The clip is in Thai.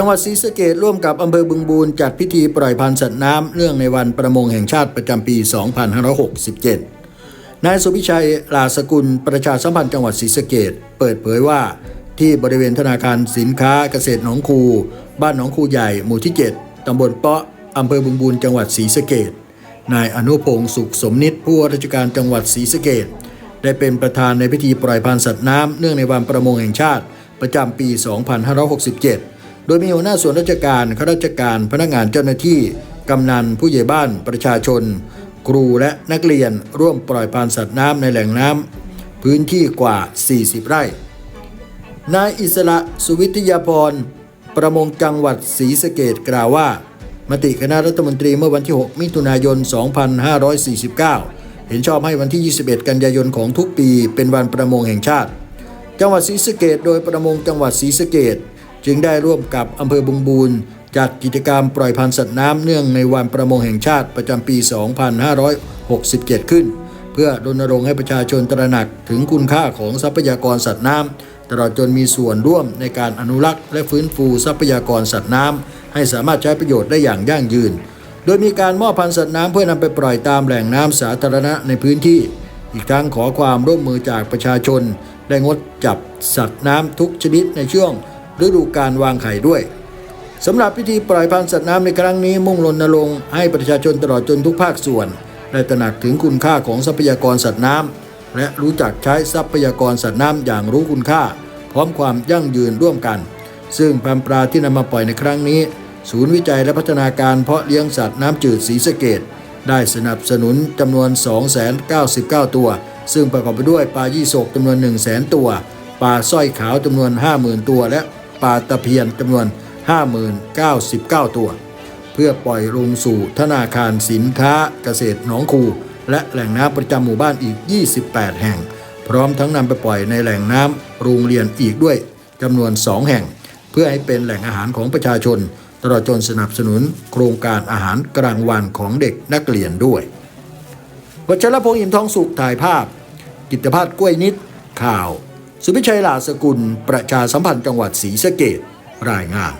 จังหวัดศรีสะเกดร่วมกับอำเภอบึงบูรจัดพิธีปล่อยพันธุ์สัตว์น้ำเรื่องในวันประมงแห่งชาติประจำปี 2567 นายสุพิชัยลาสกุลประชาสัมพันธ์จังหวัดศรีสะเกดเปิดเผยว่า ที่บริเวณธนาคารสินค้าเกษตรหนองคู บ้านหนองคูใหญ่หมู่ที่ 7ตำบลเปาะอำเภอบึงบูรจังหวัดศรีสะเกดนายอนุพงศ์สุขสมนิตผู้ว่าราชการจังหวัดศรีสะเกดได้เป็นประธานในพิธีปล่อยพันธุ์สัตว์น้ำเนื่องในวันประมงแห่งชาติประจำปี 2567 โดยมีหัวหน้าส่วนราชการข้าราชการพนักงานเจ้าหน้าที่ กำนันผู้ใหญ่บ้านประชาชน ครูและนักเรียนร่วมปล่อยพันสัตว์น้ำในแหล่งน้ำพื้นที่กว่า 40 ไร่ นายอิสระสุวิทยาพร ประมงจังหวัดศรีสะเกดกล่าวว่า มติคณะรัฐมนตรีเมื่อวันที่ 6 มิถุนายน 2549 เห็นชอบให้วันที่ 21 กันยายนของทุกปี เป็นวันประมงแห่งชาติ จังหวัดศรีสะเกดโดยประมงจังหวัดศรีสะเกด จึงได้ร่วมกับอำเภอบึงบูรจัดกิจกรรมปล่อยพันธุ์สัตว์น้ำเนื่องในวันประมงแห่งชาติประจำปี 2567 ขึ้น เพื่อรณรงค์ให้ประชาชนตระหนักถึงคุณค่าของทรัพยากรสัตว์น้ำตลอดจนมีส่วนร่วมในการอนุรักษ์ และฟื้นฟูทรัพยากรสัตว์น้ำให้สามารถใช้ประโยชน์ได้อย่างยั่งยืน โดยมีการมอบพันธุ์สัตว์น้ำเพื่อนำไปปล่อยตามแหล่งน้ำสาธารณะในพื้นที่ อีกทั้งขอความร่วมมือจากประชาชน ได้งดจับสัตว์น้ำทุกชนิดในช่วง ฤดูการวางไข่ด้วยสำหรับพิธีปล่อยพันธุ์สัตว์น้ำในครั้งนี้มุ่งรณรงค์ให้ประชาชนตลอดจนทุกภาคส่วนได้ตระหนักถึงคุณค่าของทรัพยากรสัตว์น้ำและรู้จักใช้ทรัพยากรสัตว์น้ำอย่างรู้คุณค่า พร้อมความยั่งยืนร่วมกัน ซึ่งพันธ์ปลาที่นำมาปล่อยในครั้งนี้ ศูนย์วิจัยและพัฒนาการเพาะเลี้ยงสัตว์น้ำจืดศรีสะเกดได้สนับสนุนจำนวน299 ตัว ซึ่งประกอบไปด้วยปลายี่สกจำนวน 1 0 0 0 0 0ตัวปลาสร้อยขาวจำนวน 50,000 ตัวและ ปลาตะเพียนจำนวน 50,099 ตัว เพื่อปล่อยลงสู่ธนาคารสินค้าเกษตรหนองคู และแหล่งน้ำประจำหมู่บ้านอีก 28 แห่ง พร้อมทั้งนำไปปล่อยในแหล่งน้ำโรงเรียนอีกด้วยจำนวน 2 แห่ง เพื่อให้เป็นแหล่งอาหารของประชาชน ตลอดจนสนับสนุนโครงการอาหารกลางวันของเด็กนักเรียนด้วยวัชรพงษ์อิ่มทองสุขถ่ายภาพ กิตภาพกล้วยนิดข่าว สุพิชัยลาสกุล ประชาสัมพันธ์จังหวัดศรีสะเกดรายงาน